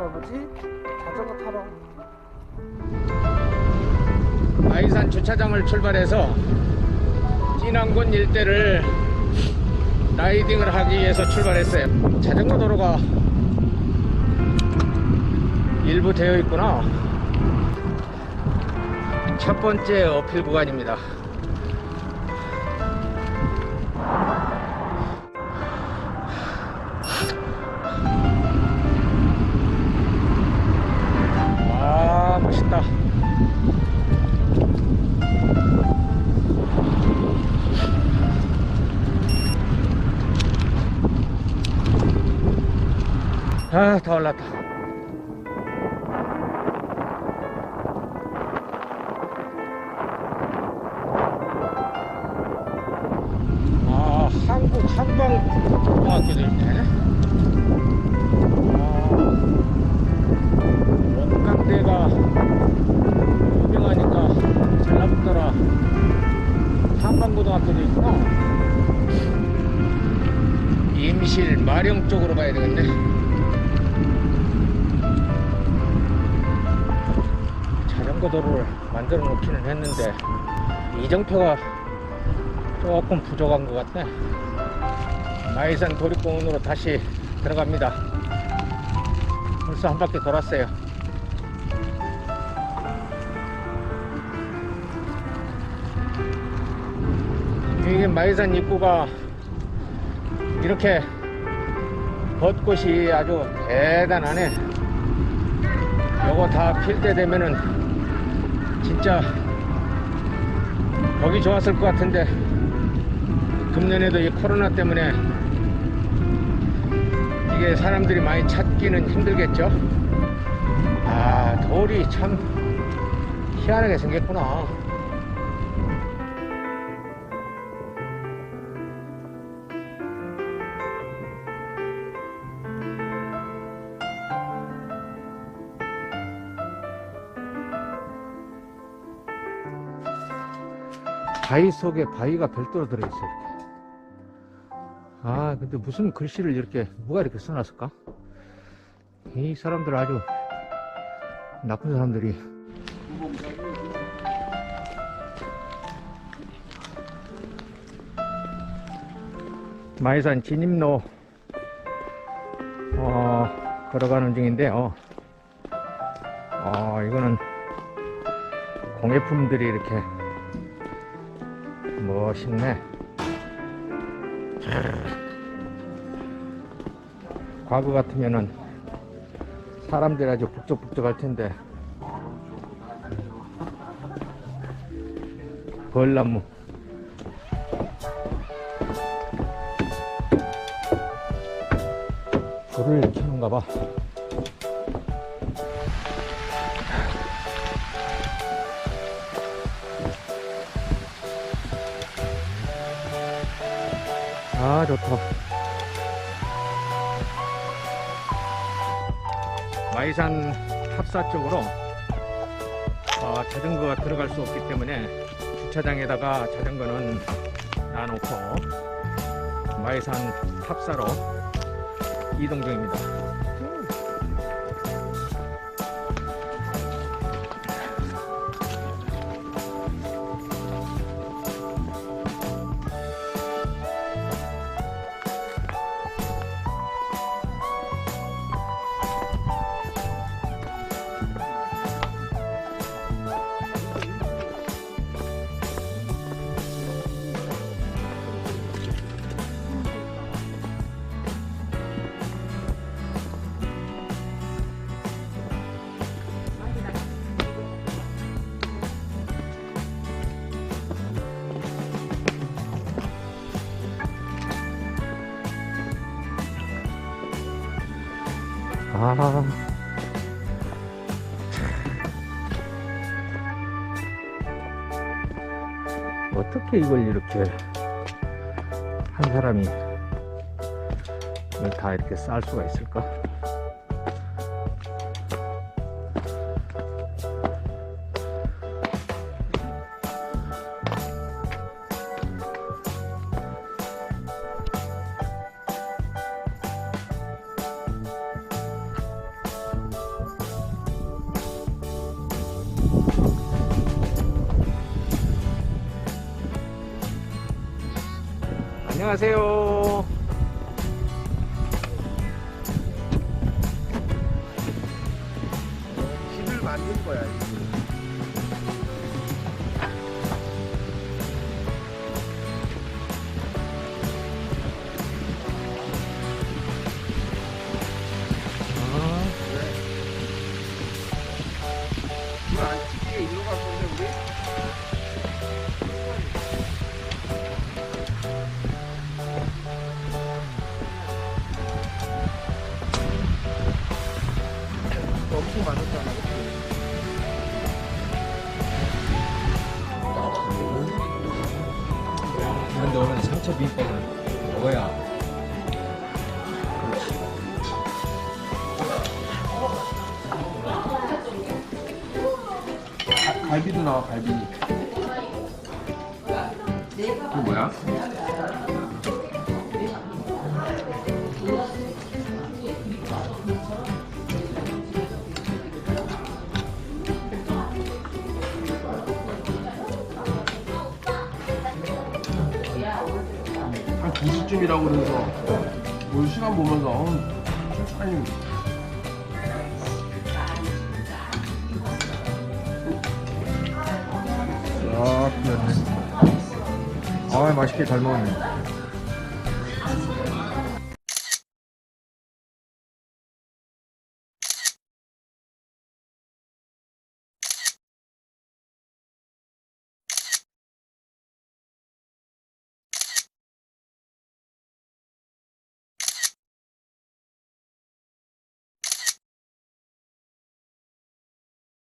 아버지 자전거 타러 아이산 주차장을 출발해서 진안군 일대를 라이딩을 하기 위해서 출발했어요. 자전거 도로가 일부 되어 있구나. 첫 번째 어필 구간입니다. 아, 다 올랐다. 아, 한국 한방고등학교도 있네. 아, 원광대가 유명하니까 전라북도라 한방고등학교도 있구나. 임실 마령 쪽으로 가야 되겠네. 도로를 만들어 놓기는 했는데 이정표가 조금 부족한 것 같네. 마이산 도립공원으로 다시 들어갑니다. 벌써 한 바퀴 돌았어요. 이게 마이산 입구가 이렇게 벚꽃이 아주 대단하네. 요거 다 필 때 되면은 진짜 보기 좋았을 것 같은데 금년에도 이 코로나 때문에 이게 사람들이 많이 찾기는 힘들겠죠? 아 돌이 참 희한하게 생겼구나 바위 속에 바위가 별도로 들어있어 이렇게. 아 근데 무슨 글씨를 이렇게 누가 이렇게 써놨을까? 이 사람들 아주 나쁜 사람들이 마이산 진입로 어, 걸어가는 중인데요. 어, 이거는 공예품들이 이렇게 멋있네. 과거 같으면은 사람들이 아주 북적북적 할 텐데 벌나무 불을 켜는가 봐. 아 좋다. 마이산 탑사 쪽으로 어, 자전거가 들어갈 수 없기 때문에 주차장에다가 자전거는 놔놓고 마이산 탑사로 이동 중입니다 아. 어떻게 이걸 이렇게 한 사람이 다 이렇게 쌀 수가 있을까? 안녕하세요. 집을 만든 거야. 이거. 많았잖아. 그런데 오늘 상처 비빔밥은 먹어야 갈비도 나와 갈비. 이거 뭐야? 2시쯤이라고 그래서 뭘 시간 보면서 어, 아니 아, 그렇네. 아, 맛있게 잘 먹었네.